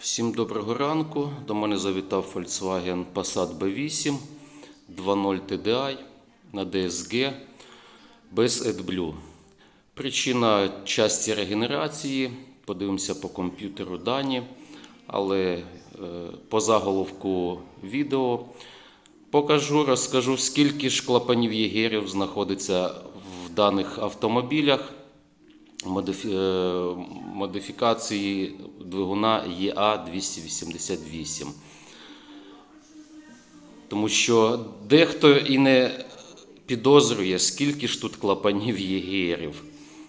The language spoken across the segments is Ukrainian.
Всім доброго ранку. До мене завітав Volkswagen Passat B8 2.0 TDI на DSG без AdBlue. Причина часті регенерації. Подивимося по комп'ютеру дані, але е, по заголовку відео покажу, розкажу, скільки ж клапанів єгерів знаходиться в даних автомобілях модифікації двигуна ЄА-288. Тому що дехто і не підозрює, скільки ж тут клапанів єгерів.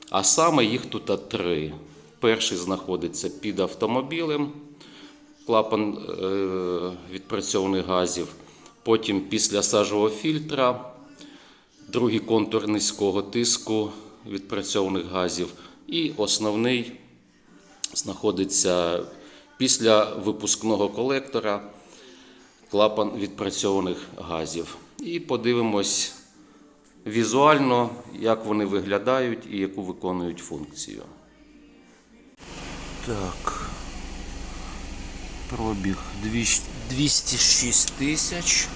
А саме їх тут три. Перший знаходиться під автомобілем, клапан е, відпрацьованих газів. Потім після сажового фільтра, другий контур низького тиску відпрацьованих газів. І основний знаходиться після випускного колектора клапан відпрацьованих газів. І подивимось візуально, як вони виглядають і яку виконують функцію. Так. Пробіг 206 тисяч.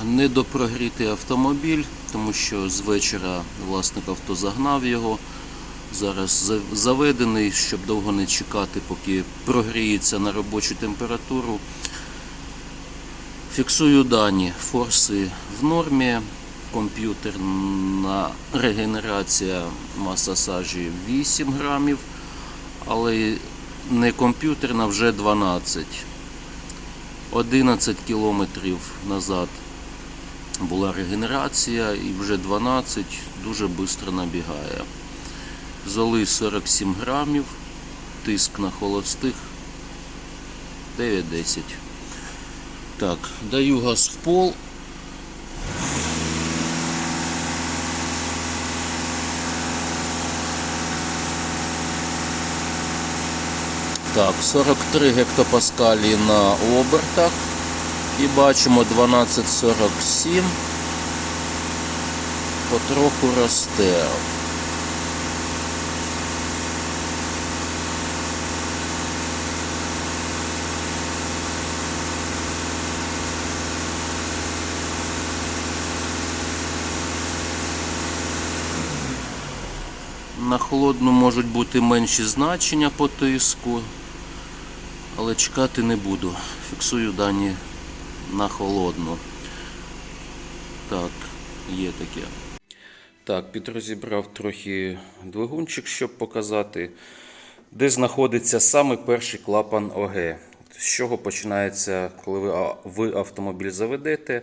Е, Недопрогрітий автомобіль, тому що з вечора власник авто загнав його. Зараз заведений, щоб довго не чекати, поки прогріється на робочу температуру. Фіксую дані. Форси в нормі. Комп'ютерна регенерація маса сажі 8 грамів, але не комп'ютерна вже 12. 11 кілометрів назад була регенерація і вже 12 дуже швидко набігає. Золи 47 грамів, тиск на холостих 9-10. Так, даю газ в пол. Так, 43 гектопаскалі на обертах. І бачимо 12,47. Потроху росте. На холодну можуть бути менші значення по тиску, але чекати не буду. Фіксую дані на холодну. Так, є таке. Так, підрозібрав трохи двигунчик, щоб показати, де знаходиться саме перший клапан ОГ. З чого починається, коли ви, ви автомобіль заведете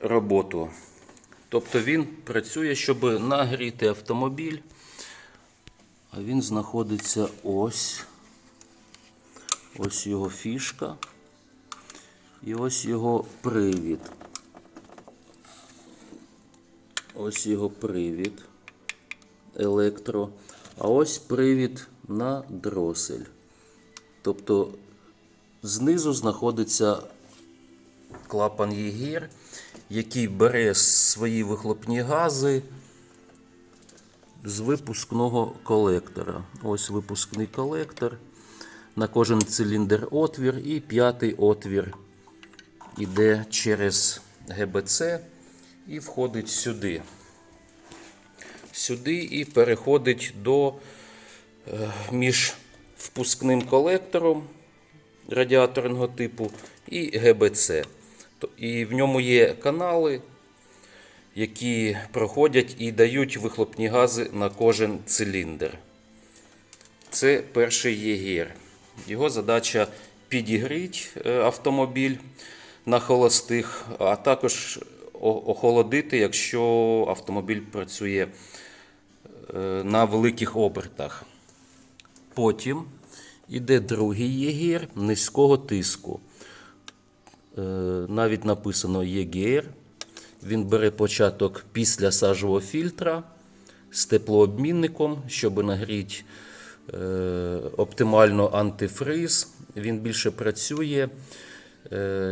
роботу. Тобто він працює, щоб нагріти автомобіль. А він знаходиться ось. Ось його фішка. І ось його привід. Ось його привід електро. А ось привід на дросель. Тобто знизу знаходиться клапан Єгір, який бере свої вихлопні гази з випускного колектора. Ось випускний колектор. На кожен циліндр отвір і п'ятий отвір іде через ГБЦ і входить сюди. Сюди і переходить до е, між впускним колектором радіаторного типу і ГБЦ. І в ньому є канали, які проходять і дають вихлопні гази на кожен циліндр. Це перший єгір. Його задача підігріти е, автомобіль на холостих, а також охолодити, якщо автомобіль працює е, на великих обертах. Потім іде другий єгір низького тиску. Е, Навіть написано ЄГР. Він бере початок після сажового фільтра з теплообмінником, щоб нагріти е, оптимально антифриз. Він більше працює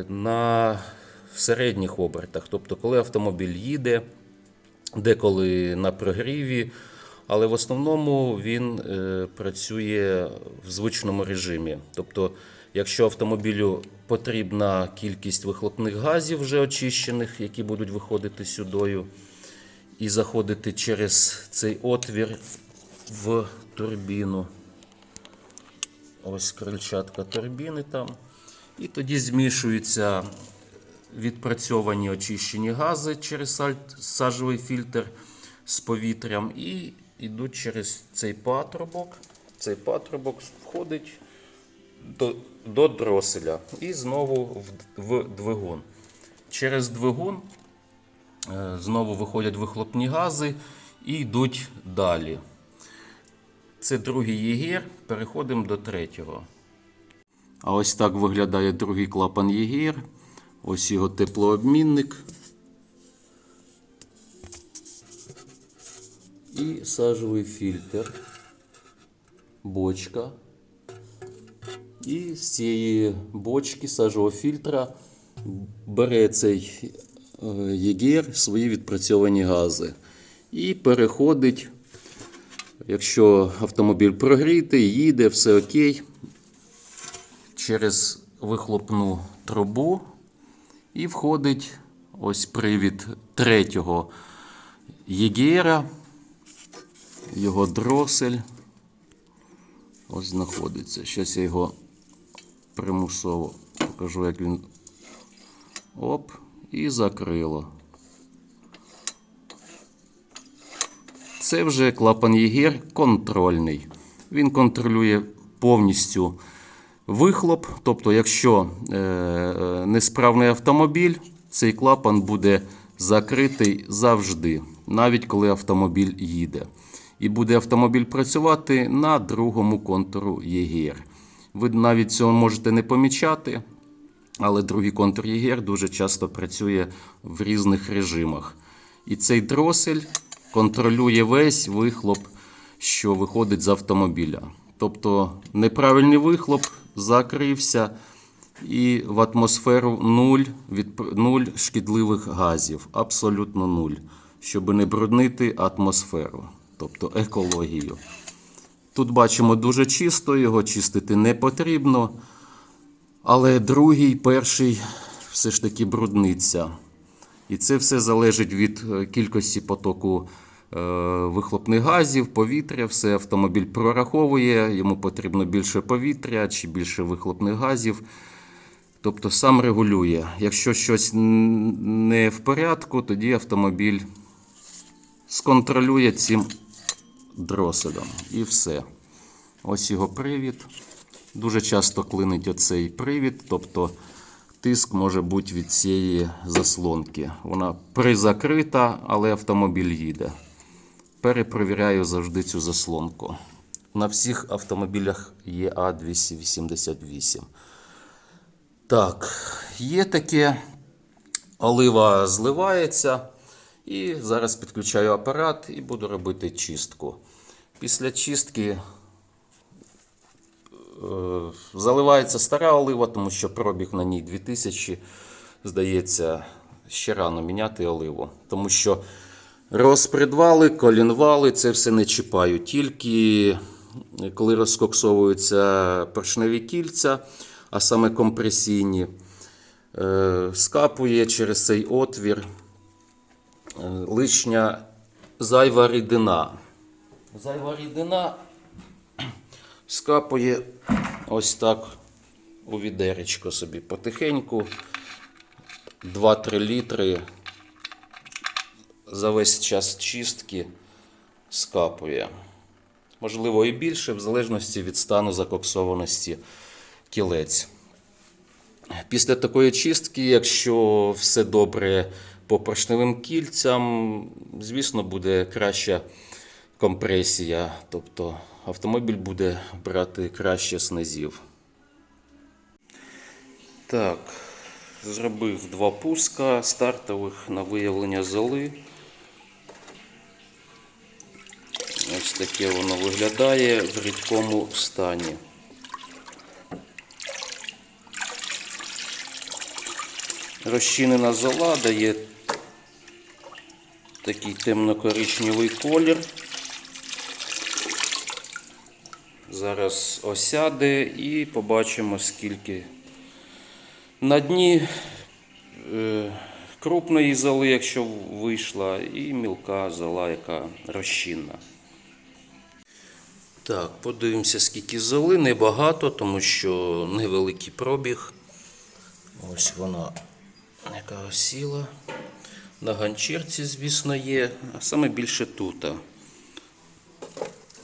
на середніх обертах. Тобто, коли автомобіль їде, деколи на прогріві, але в основному він е, працює в звичному режимі. Тобто, якщо автомобілю потрібна кількість вихлопних газів вже очищених, які будуть виходити сюдою, і заходити через цей отвір в турбіну. Ось крильчатка турбіни там. І тоді змішуються відпрацьовані очищені гази через сажовий фільтр з повітрям і йдуть через цей патрубок. Цей патрубок входить до, до дроселя і знову в, в двигун. Через двигун е, знову виходять вихлопні гази і йдуть далі. Це другий єгір. Переходимо до третього. А ось так виглядає другий клапан єгір. Ось його теплообмінник. І сажовий фільтр. Бочка. І з цієї бочки сажового фільтра бере цей е, єгір свої відпрацьовані гази. І переходить, якщо автомобіль прогрітий, їде, все окей, через вихлопну трубу і входить ось привід третього єгера, його дросель. Ось знаходиться. Зараз я його примусово покажу, як він. Оп, і закрило. Це вже клапан Єгер контрольний. Він контролює повністю вихлоп. Тобто, якщо е, несправний автомобіль, цей клапан буде закритий завжди, навіть коли автомобіль їде. І буде автомобіль працювати на другому контуру ЄГР. Ви навіть цього можете не помічати, але другий контур ЄГР дуже часто працює в різних режимах. І цей дросель контролює весь вихлоп, що виходить з автомобіля. Тобто неправильний вихлоп закрився, і в атмосферу нуль, від, нуль шкідливих газів, абсолютно нуль, щоб не бруднити атмосферу, тобто екологію. Тут бачимо дуже чисто, його чистити не потрібно. Але другий, перший все ж таки брудниться. І це все залежить від е, кількості потоку вихлопних газів, повітря. Все автомобіль прораховує, йому потрібно більше повітря чи більше вихлопних газів. Тобто сам регулює. Якщо щось не в порядку, тоді автомобіль сконтролює цим дроселем. І все. Ось його привід. Дуже часто клинить оцей привід, тобто тиск може бути від цієї заслонки. Вона призакрита, але автомобіль їде. Перепровіряю завжди цю заслонку. На всіх автомобілях є А288. Так, є таке. Олива зливається. І зараз підключаю апарат і буду робити чистку. Після чистки Е, Заливається стара олива, тому що пробіг на ній 2000. Здається, ще рано міняти оливу. Тому що розпредвали, колінвали це все не чіпаю. Тільки коли розкоксовуються поршневі кільця, а саме компресійні, е, скапує через цей отвір е, лишня зайва рідина. Зайва рідина скапує ось так у відеречко собі потихеньку. 2-3 літри за весь час чистки скапує. Можливо, і більше, в залежності від стану закоксованості кілець. Після такої чистки, якщо все добре по поршневим кільцям, звісно, буде краща компресія. Тобто автомобіль буде брати краще снизів. Так, зробив два пуска стартових на виявлення золи. Ось таке воно виглядає в рідкому стані. Розчинена зола дає такий темно-коричневий колір. Зараз осяде і побачимо, скільки на дні е, крупної золи, якщо вийшла, і мілка зола, яка розчинна. Так, подивимося, скільки золи. Небагато, тому що невеликий пробіг. Ось вона, яка осіла. На ганчірці, звісно, є, а саме більше тут.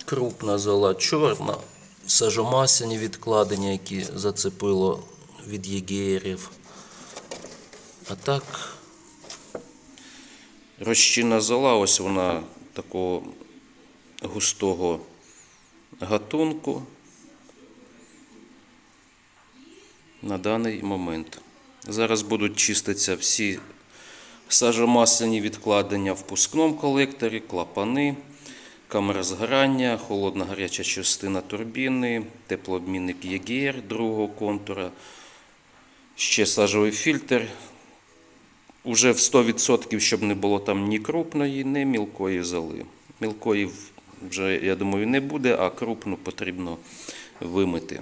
Крупна зола чорна, сажомасяні відкладення, які зацепило від єгерів. А так, розчинна зола, ось вона такого густого гатунку на даний момент. Зараз будуть чиститися всі сажомасляні відкладення в пускному колекторі, клапани, камера згорання, холодна гаряча частина турбіни, теплообмінник ЄГР другого контура, ще сажовий фільтр. Уже в 100%, щоб не було там ні крупної, ні мілкої золи. Мілкої вже, я думаю, не буде, а крупну потрібно вимити.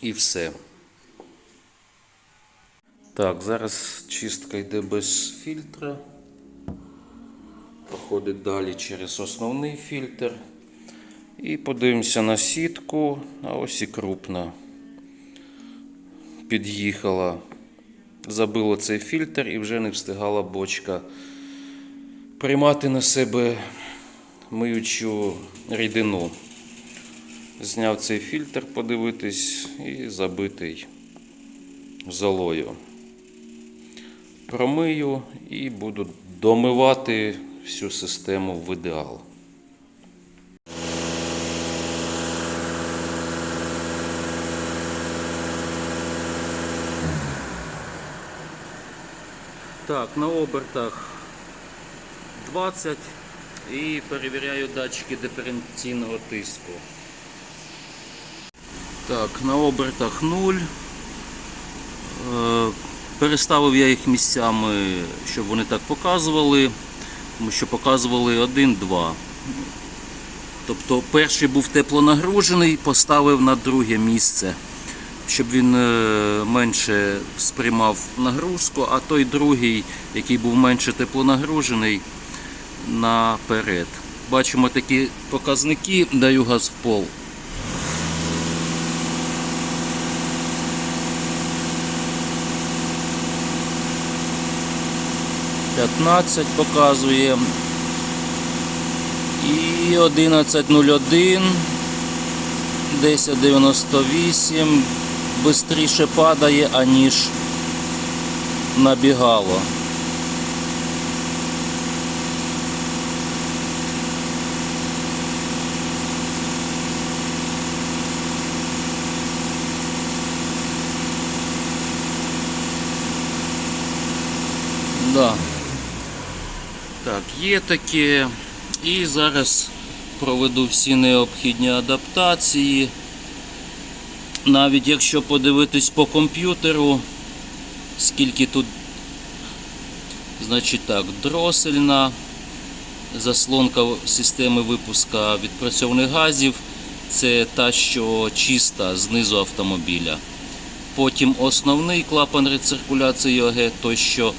І все. Так, зараз чистка йде без фільтра. Проходить далі через основний фільтр. І подивимося на сітку. А ось і крупна. Під'їхала. Забило цей фільтр і вже не встигала бочка приймати на себе миючу рідину. Зняв цей фільтр, подивитись, і забитий золою. Промию і буду домивати всю систему в ідеал. Так, на обертах 20 і перевіряю датчики диференційного тиску. Так, на обертах 0. Е, Переставив я їх місцями, щоб вони так показували, тому що показували 1-2. Тобто перший був теплонагружений, поставив на друге місце, щоб він е, менше сприймав нагрузку, а той другий, який був менше теплонагружений, наперед. Бачимо такі показники, даю газ в пол. П'ятнадцять показує. І 11.01, 10.98 швидше падає, аніж набігало. Да. Так, є таке. І зараз проведу всі необхідні адаптації. Навіть якщо подивитись по комп'ютеру, скільки тут, значить так, дросельна, заслонка системи випуска відпрацьованих газів, це та, що чиста знизу автомобіля. Потім основний клапан рециркуляції ОГ, той, що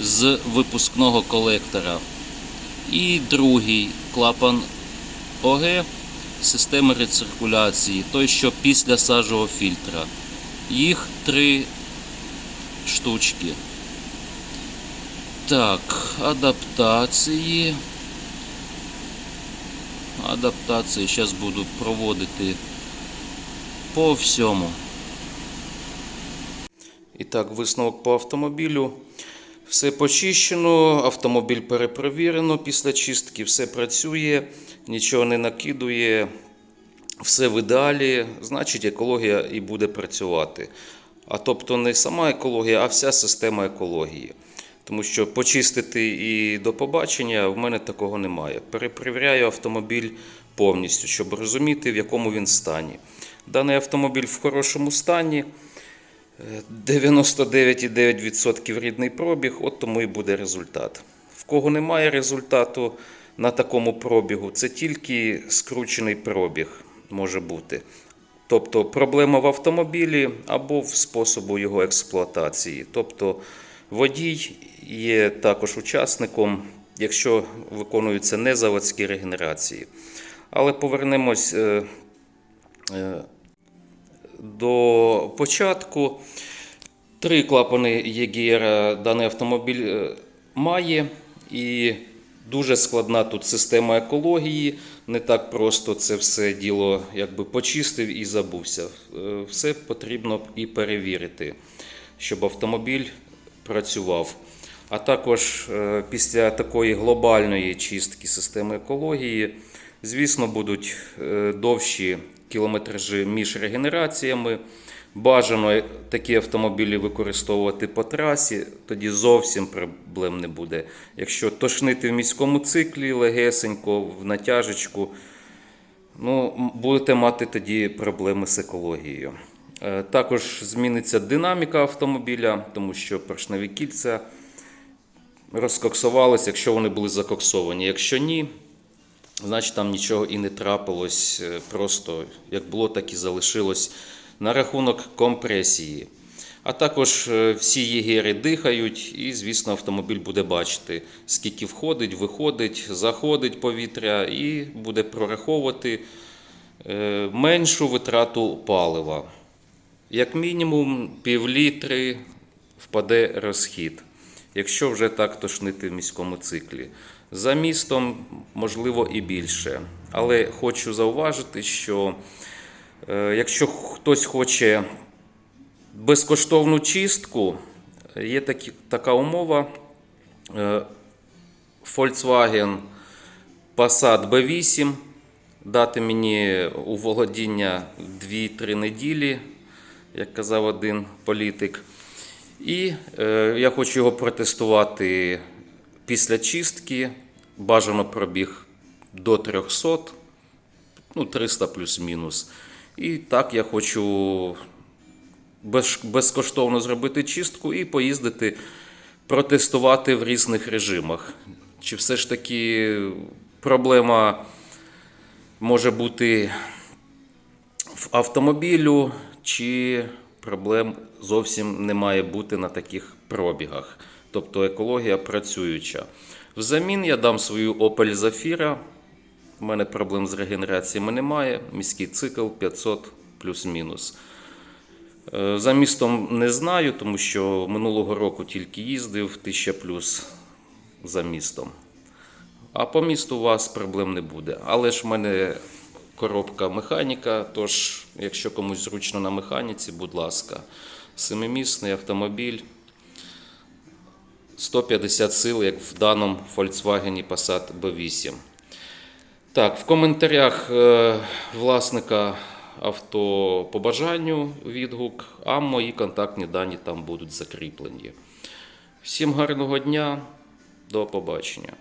з випускного колектора. І другий клапан ОГ системи рециркуляції, той, що після сажового фільтра. Їх три штучки. Так, адаптації. Адаптації зараз буду проводити по всьому. І так, висновок по автомобілю. Все почищено, автомобіль перепровірено після чистки, все працює, нічого не накидує, все в ідеалі, значить екологія і буде працювати. А тобто не сама екологія, а вся система екології. Тому що почистити і до побачення в мене такого немає. Перепровіряю автомобіль повністю, щоб розуміти, в якому він стані. Даний автомобіль в хорошому стані. 99,9% рідний пробіг, от тому і буде результат. В кого немає результату на такому пробігу, це тільки скручений пробіг. може бути. Тобто проблема в автомобілі або в способу його експлуатації. Тобто водій є також учасником, якщо виконуються незаводські регенерації. Але повернемось е, е, до початку. Три клапани ЄГР даний автомобіль е, має, і дуже складна тут система екології. Не так просто це все діло якби почистив і забувся. Е, Все потрібно і перевірити, щоб автомобіль працював. А також е, після такої глобальної чистки системи екології, звісно, будуть довші кілометражі між регенераціями. Бажано такі автомобілі використовувати по трасі, тоді зовсім проблем не буде. Якщо тошнити в міському циклі легесенько, в натяжечку, ну, будете мати тоді проблеми з екологією. Е, Також зміниться динаміка автомобіля, тому що поршневі кільця розкоксувалися, якщо вони були закоксовані. Якщо ні, значить там нічого і не трапилось. е, Просто як було, так і залишилось на рахунок компресії. А також е, всі єгери дихають, і, звісно, автомобіль буде бачити, скільки входить, виходить, заходить повітря, і буде прораховувати е, меншу витрату палива. Як мінімум півлітри впаде розхід, якщо вже так тошнити в міському циклі. За містом, можливо, і більше. Але хочу зауважити, що е, якщо хтось хоче безкоштовну чистку, є такі, така умова. Е, Volkswagen Passat B8 дати мені у володіння 2-3 неділі, як казав один політик. І е, я хочу його протестувати після чистки. Бажано пробіг до 300, ну 300 плюс-мінус. І так я хочу безкоштовно зробити чистку і поїздити, протестувати в різних режимах. Чи все ж таки проблема може бути в автомобілю, чи проблем зовсім не має бути на таких пробігах. Тобто екологія працююча. Взамін я дам свою Opel Zafira. У мене проблем з регенераціями немає. Міський цикл 500 плюс-мінус. Е, За містом не знаю, тому що минулого року тільки їздив 1000 плюс за містом. А по місту у вас проблем не буде. Але ж в мене коробка механіка, тож, якщо комусь зручно на механіці, будь ласка, семимісний автомобіль. 150 сил, як в даному Volkswagen Passat B8. Так, в коментарях е, власника авто по бажанню відгук, а мої контактні дані там будуть закріплені. Всім гарного дня, до побачення.